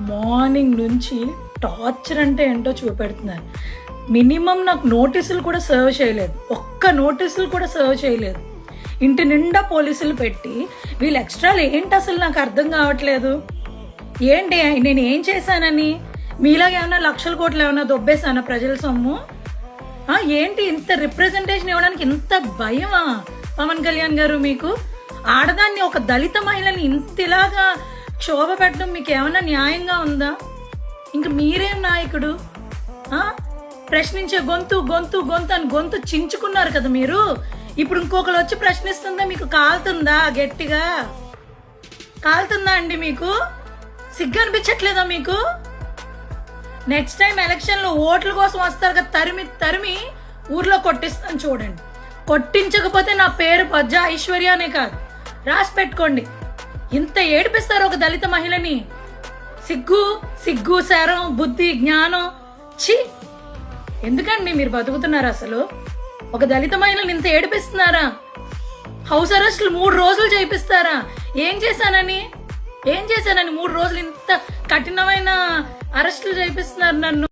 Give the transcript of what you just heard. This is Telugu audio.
మార్నింగ్ నుంచి టార్చర్ అంటే ఏంటో చూపెడుతున్నారు. మినిమం నాకు నోటీసులు కూడా సర్వ్ చేయలేదు. ఒక్క నోటీసులు కూడా సర్వ్ చేయలేదు. ఇంటి నిండా పోలీసులు పెట్టి వీళ్ళు ఎక్స్ట్రాలు ఏంటి అసలు నాకు అర్థం కావట్లేదు. ఏంటి? నేను ఏం చేశానని? మీలాగా ఏమైనా లక్షల కోట్లు ఏమైనా దొబ్బేశానా ప్రజల సొమ్ము? ఏంటి ఇంత రిప్రజెంటేషన్ ఇవ్వడానికి ఇంత భయమా? పవన్ కళ్యాణ్ గారు మీకు? ఆడదాన్ని ఒక దళిత మహిళని ఇంతలాగా క్షోభ పెట్టడం మీకు ఏమైనా న్యాయంగా ఉందా? ఇంక మీరేం నాయకుడు? ప్రశ్నించే గొంతు గొంతు గొంతు అని గొంతు చించుకున్నారు కదా మీరు? ఇప్పుడు ఇంకొకరు వచ్చి ప్రశ్నిస్తుందా? మీకు కాలుతుందా గట్టిగా? కాలుతుందా అండి మీకు? సిగ్గు అనిపించట్లేదా మీకు? నెక్స్ట్ టైం ఎలక్షన్లో ఓట్ల కోసం వస్తారు కదా తరిమి తరిమి ఊర్లో కొట్టిస్తాను చూడండి. కొట్టించకపోతే నా పేరు పజ్జ ఐశ్వర్య అనే కాదు. రాసి పెట్టుకోండి. ఇంత ఏడిపిస్తారు ఒక దళిత మహిళని? సిగ్గు సిగ్గు శరం బుద్ధి జ్ఞానం. ఛీ! ఎందుకండి మీరు బతుకుతున్నారు అసలు? ఒక దళిత మహిళని ఇంత ఏడిపిస్తున్నారా? హౌస్ అరెస్టులు మూడు రోజులు చేయిస్తారా ఏం చేశానని? ఏం చేశానని మూడు రోజులు ఇంత కఠినమైన అరెస్టులు చేయిస్తున్నారు నన్ను?